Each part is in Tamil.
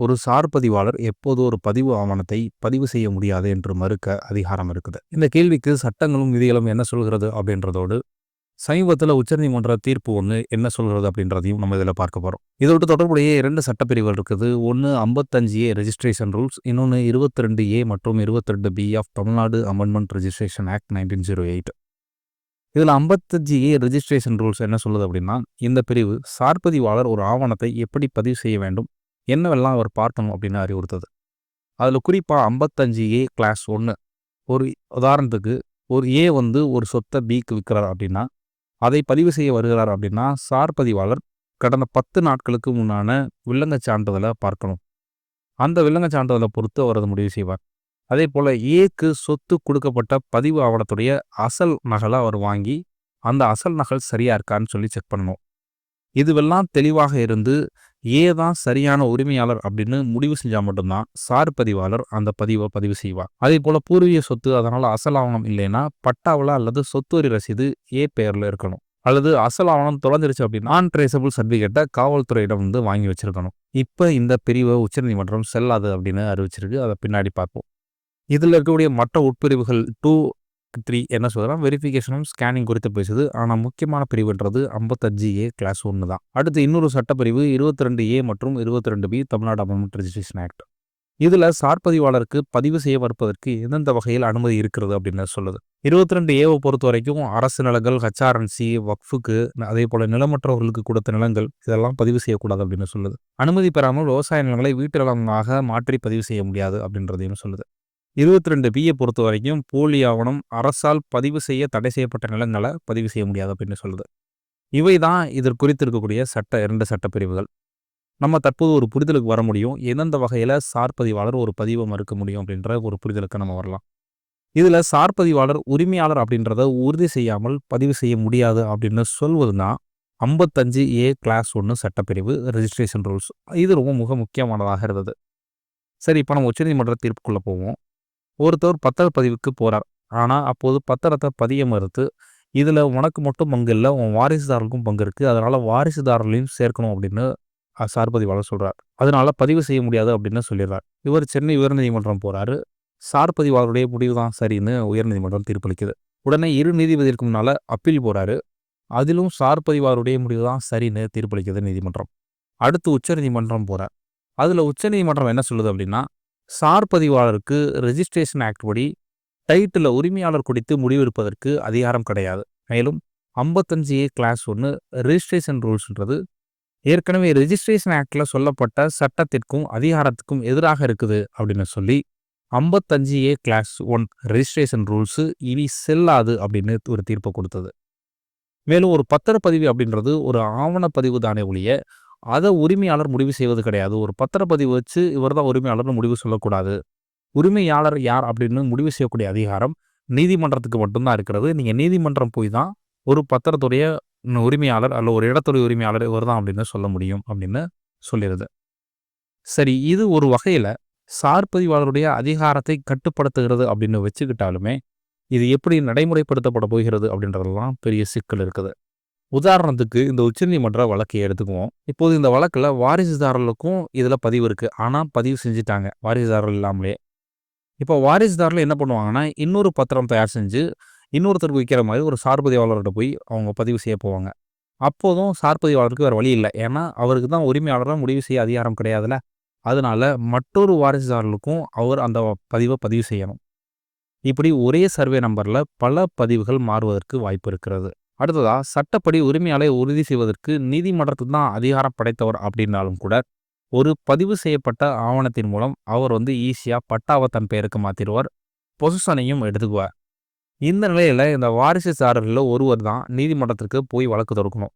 ஒரு சார் பதிவாளர் எப்போது ஒரு பதிவு ஆவணத்தை பதிவு செய்ய முடியாது என்று மறுக்க அதிகாரம் இருக்குது. இந்த கேள்விக்கு சட்டங்களும் விதிகளும் என்ன சொல்கிறது அப்படின்றதோடு சமீபத்தில் உச்சநீதிமன்ற தீர்ப்பு ஒன்று என்ன சொல்கிறது அப்படின்றதையும் நம்ம இதில் பார்க்க போகிறோம் இதோடு தொடர்புடைய இரண்டு சட்டப்பிரிவுகள் இருக்குது. ஒன்று ஐம்பத்தஞ்சு ஏ ரெஜிஸ்ட்ரேஷன் ரூல்ஸ் இன்னொன்று இருபத்தி ரெண்டு ஏ மற்றும் இருபத்தி ரெண்டு B of Tamil Nadu amendment registration act nineteen zero eight இதில் ஐம்பத்தஞ்சு ஏ ரெஜிஸ்ட்ரேஷன் ரூல்ஸ் என்ன சொல்லுது அப்படின்னா இந்த பிரிவு சார்பதிவாளர் ஒரு ஆவணத்தை எப்படி பதிவு செய்ய வேண்டும் என்னவெல்லாம் அவர் பார்க்கணும் அப்படின்னு அறிவுறுத்தது. அதில் குறிப்பாக ஐம்பத்தஞ்சு ஏ கிளாஸ் ஒன்று ஒரு உதாரணத்துக்கு ஒரு ஏ வந்து ஒரு சொத்தை பிக்கு விற்கிறார் அப்படின்னா அதை பதிவு செய்ய வருகிறார் அப்படின்னா சார் பதிவாளர் கடந்த பத்து நாட்களுக்கு முன்னான வில்லங்க சான்றிதழை பார்க்கணும். அந்த வில்லங்க சான்றிதழை பொறுத்து அவர் முடிவு செய்வார். அதே போல் ஏக்கு சொத்து கொடுக்கப்பட்ட பதிவு ஆவணத்துடைய அசல் நகலை அவர் வாங்கி அந்த அசல் நகல் சரியா இருக்கான்னு சொல்லி செக் பண்ணணும். இதுவெல்லாம் தெளிவாக இருந்து ஏ தான் சரியான உரிமையாளர் அப்படின்னு முடிவு செஞ்சால் மட்டும்தான் சார் பதிவாளர் அந்த பதிவை பதிவு செய்வார். அதே போல பூர்வீக சொத்து அதனால் அசல் ஆவணம் இல்லைன்னா பட்டாவில் அல்லது சொத்து வரி ரசீது ஏ பெயரில் இருக்கணும். அல்லது அசல் ஆவணம் தொலைஞ்சிருச்சு அப்படின்னா நான் ட்ரேசபிள் சர்டிஃபிகேட்டை காவல்துறையிடம் வந்து வாங்கி வச்சிருக்கணும். இப்போ இந்த பிரிவை உச்சநீதிமன்றம் செல்லாது அப்படின்னு அறிவிச்சிருக்கு. அதை பின்னாடி பார்ப்போம். இதில் இருக்கக்கூடிய மற்ற உட்பிரிவுகள் டூ த்ரீ என்ன சொல்கிறோம் வெரிஃபிகேஷனும் ஸ்கேனிங் குறித்து பேசுது. ஆனால் முக்கியமான பிரிவுன்றது ஐம்பத்தஞ்சு ஏ கிளாஸ் ஒன்று தான். அடுத்து இன்னொரு சட்டப்பிரிவு இருபத்தி ரெண்டு ஏ மற்றும் இருபத்தி ரெண்டு B Tamil Nadu amendment registration act இதில் சார்பதிவாளருக்கு பதிவு செய்ய மறுப்பதற்கு எந்தெந்த வகையில் அனுமதி இருக்கிறது அப்படின்னு சொல்லுது. இருபத்தி ரெண்டு ஏவை பொறுத்த வரைக்கும் அரசு நிலங்கள் ஹச்ஆர்என்சி வக்ஃபுக்கு அதே போல நிலமற்றவர்களுக்கு கொடுத்த நிலங்கள் இதெல்லாம் பதிவு செய்யக்கூடாது அப்படின்னு சொல்லுது. அனுமதி பெறாமல் விவசாய நிலங்களை வீட்டு நிலங்களாக மாற்றி பதிவு செய்ய முடியாது அப்படின்றதையும் சொல்லுது. இருபத்தி ரெண்டு பியை பொறுத்த வரைக்கும் போலி ஆவணம் அரசால் பதிவு செய்ய தடை செய்யப்பட்ட நிலங்களை பதிவு செய்ய முடியாது அப்படின்னு சொல்லுது. இவை தான் இதில் குறித்திருக்கக்கூடிய சட்ட இரண்டு சட்டப்பிரிவுகள் நம்ம தற்போது ஒரு புரிதலுக்கு வர முடியும். எந்தெந்த வகையில் சார்பதிவாளர் ஒரு பதிவை மறுக்க முடியும் அப்படின்ற ஒரு புரிதலுக்கு நம்ம வரலாம். இதில் சார்பதிவாளர் உரிமையாளர் அப்படின்றத உறுதி செய்யாமல் பதிவு செய்ய முடியாது அப்படின்னு சொல்வது தான் ஐம்பத்தஞ்சு ஏ கிளாஸ் ஒன்று சட்டப்பிரிவு ரெஜிஸ்ட்ரேஷன் ரூல்ஸ் இது ரொம்ப மிக முக்கியமானதாக இருந்தது. சரி இப்போ நம்ம உச்சநீதிமன்ற தீர்ப்புக்குள்ளே போவோம். ஒருத்தர் பத்திர பதிவுக்கு போகிறார் ஆனால் அப்போது பத்திரத்தை பதிய மறுத்து இதில் உனக்கு மட்டும் பங்கு இல்லை உன் வாரிசுதாரர்களுக்கும் பங்கு இருக்குது அதனால் வாரிசுதாரர்களையும் சேர்க்கணும் அப்படின்னு சார்பதிவாளர் சொல்கிறார் அதனால் பதிவு செய்ய முடியாது அப்படின்னு சொல்லிடுறார். இவர் சென்னை உயர்நீதிமன்றம் போகிறாரு சார்பதிவாளருடைய முடிவு தான் சரின்னு உயர்நீதிமன்றம் தீர்ப்பளிக்குது. உடனே இரு நீதிபதிக்கு முன்னால் அப்பீல் போகிறாரு அதிலும் சார்பதிவாருடைய முடிவு தான் சரின்னு தீர்ப்பளிக்குது நீதிமன்றம். அடுத்து உச்சநீதிமன்றம் போகிறார் அதில் உச்சநீதிமன்றம் என்ன சொல்லுது அப்படின்னா சார் பதிவாளருக்கு ரெஜிஸ்ட்ரேஷன் ஆக்ட் படி டைட்டில் உரிமையாளர் குறித்து முடிவெடுப்பதற்கு அதிகாரம் கிடையாது. மேலும் ஐம்பத்தஞ்சு ஏ கிளாஸ் ஒன்று ரெஜிஸ்ட்ரேஷன் ரூல்ஸ்ன்றது ஏற்கனவே ரெஜிஸ்ட்ரேஷன் ஆக்டில் சொல்லப்பட்ட சட்டத்திற்கும் அதிகாரத்துக்கும் எதிராக இருக்குது அப்படின்னு சொல்லி ஐம்பத்தஞ்சு A class one registration rules இனி செல்லாது அப்படின்னு ஒரு தீர்ப்பை கொடுத்தது. மேலும் ஒரு பத்திரப்பதிவு அப்படின்றது ஒரு ஆவணப்பதிவு தானே ஒழிய அதை உரிமையாளர் முடிவு செய்வது கிடையாது. ஒரு பத்திரப்பதிவு வச்சு இவர் தான் உரிமையாளர்னு முடிவு சொல்லக்கூடாது. உரிமையாளர் யார் அப்படின்னு முடிவு செய்யக்கூடிய அதிகாரம் நீதிமன்றத்துக்கு மட்டும்தான் இருக்கிறது. நீங்கள் நீதிமன்றம் போய் தான் ஒரு பத்திரத்துடைய உரிமையாளர் அல்ல ஒரு இடத்துடைய உரிமையாளர் இவர் தான் அப்படின்னு சொல்ல முடியும் அப்படின்னு சொல்லிடுது சரி இது ஒரு வகையில் சார்பதிவாளருடைய அதிகாரத்தை கட்டுப்படுத்துகிறது அப்படின்னு வச்சுக்கிட்டாலுமே இது எப்படி நடைமுறைப்படுத்தப்பட போகிறது அப்படின்றதெல்லாம் பெரிய சிக்கல் இருக்குது. உதாரணத்துக்கு இந்த உச்சநீதிமன்ற வழக்கை எடுத்துக்குவோம். இப்போது இந்த வழக்கில் வாரிசுதாரர்களுக்கும் இதில் பதிவு இருக்குது ஆனால் பதிவு செஞ்சுட்டாங்க. வாரிசுதாரர்கள் இல்லாமலே. இப்போ வாரிசுதாரில் என்ன பண்ணுவாங்கன்னா இன்னொரு பத்திரம் தயார் செஞ்சு இன்னொருத்தருக்கு விற்கிற மாதிரி ஒரு சார்பதிவாளர்கிட்ட போய் அவங்க பதிவு செய்ய போவாங்க. அப்போதும் சார்பதிவாளருக்கு வேறு வழி இல்லை. ஏன்னா அவருக்கு தான் உரிமையாளராக முடிவு செய்ய அதிகாரம் கிடையாதுல்ல. அதனால் மற்றொரு வாரிசுதாரர்களுக்கும் அவர் அந்த பதிவை பதிவு செய்யணும். இப்படி ஒரே சர்வே நம்பரில் பல பதிவுகள் மாறுவதற்கு வாய்ப்பு இருக்கிறது. அடுத்ததா சட்டப்படி உரிமையாளை உறுதி செய்வதற்கு நீதிமன்றத்தில் தான் அதிகாரம் படைத்தவர் அப்படின்னாலும் கூட ஒரு பதிவு செய்யப்பட்ட ஆவணத்தின் மூலம் அவர் வந்து ஈஸியாக பட்டாவை தன் பெயருக்கு மாற்றிடுவார் பொசிஷனையும் எடுத்துக்குவார். இந்த நிலையில் இந்த வாரிசுதாரர்களில் ஒருவர் தான் நீதிமன்றத்திற்கு போய் வழக்கு தொடுக்கணும்.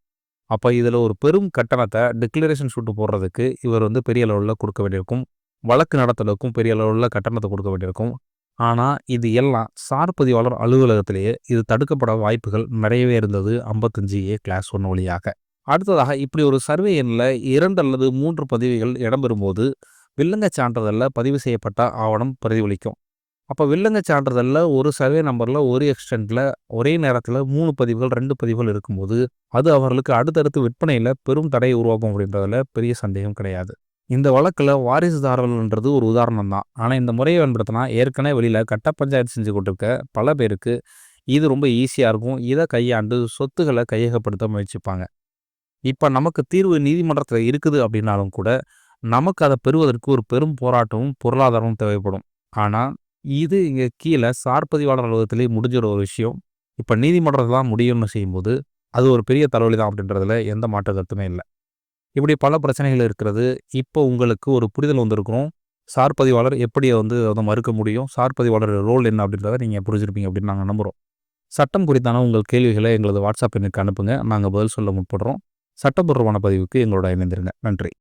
அப்போ இதில் ஒரு பெரும் கட்டணத்தை டிக்ளரேஷன் ஷூட்டு போடுறதுக்கு இவர் வந்து பெரிய அளவில் கொடுக்க வேண்டியிருக்கும். வழக்கு நடத்தலுக்கும் பெரிய அளவில் கட்டணத்தை கொடுக்க வேண்டியிருக்கும். ஆனால் இது எல்லாம் சார் பதிவாளர் அலுவலகத்திலேயே இது தடுக்கப்பட வாய்ப்புகள் நிறையவே இருந்தது ஐம்பத்தஞ்சு ஏ கிளாஸ் ஒன்று வழியாக. அடுத்ததாக இப்படி ஒரு சர்வே எண்ணில் இரண்டு அல்லது மூன்று பதிவுகள் இடம்பெறும்போது வில்லங்க சான்றிதழில் பதிவு செய்யப்பட்ட ஆவணம் பிரதிபலிக்கும். அப்போ வில்லங்க சான்றிதழில் ஒரு சர்வே நம்பரில் ஒரு எக்ஸ்டெண்டில் ஒரே நேரத்தில் மூணு பதிவுகள் ரெண்டு பதிவுகள் இருக்கும்போது அது அவர்களுக்கு அடுத்தடுத்து விற்பனையில் பெரும் தடையை உருவாக்கும் அப்படின்றதுல பெரிய சந்தேகம் கிடையாது. இந்த வழக்கில் வாரிசுதாரர்கள்ன்றது ஒரு உதாரணம் தான் ஆனால் இந்த முறையை பயன்படுத்தினா ஏற்கனவே வெளியில் கட்ட பஞ்சாயத்து செஞ்சு கொண்டிருக்க பல பேருக்கு இது ரொம்ப ஈஸியாக இருக்கும். இதை கையாண்டு சொத்துக்களை கையகப்படுத்த முயற்சிப்பாங்க. இப்போ நமக்கு தீர்வு நீதிமன்றத்தில் இருக்குது அப்படின்னாலும் கூட நமக்கு அதை பெறுவதற்கு ஒரு பெரும் போராட்டமும் பொருளாதாரமும் தேவைப்படும். ஆனால் இது இங்கே கீழே சார்பதிவாளர் அலுவலகத்திலே முடிஞ்சிட ஒரு விஷயம். இப்போ நீதிமன்றத்தில் தான் முடியும்னு செய்யும்போது அது ஒரு பெரிய தலைவலி தான் அப்படின்றதுல எந்த மாற்று கருத்துமே இல்லை. இப்படி பல பிரச்சனைகள் இருக்கிறது. இப்போ உங்களுக்கு ஒரு புரிதல் வந்திருக்கும் சார்பதிவாளர் எப்படி வந்து அதை மறுக்க முடியும்? சார்பதிவாளர் ரோல் என்ன அப்படின்றத நீங்கள் புரிஞ்சிருப்பீங்க அப்படின்னு நாங்கள் நம்புகிறோம் சட்டம் குறித்தான உங்கள் கேள்விகளை எங்களது வாட்ஸ்அப் எண்ணுக்கு அனுப்புங்க. நாங்கள் பதில் சொல்ல முற்படுறோம். சட்டப்பூர்வமான பதிவுக்கு எங்களோட இணைந்திருங்க. நன்றி.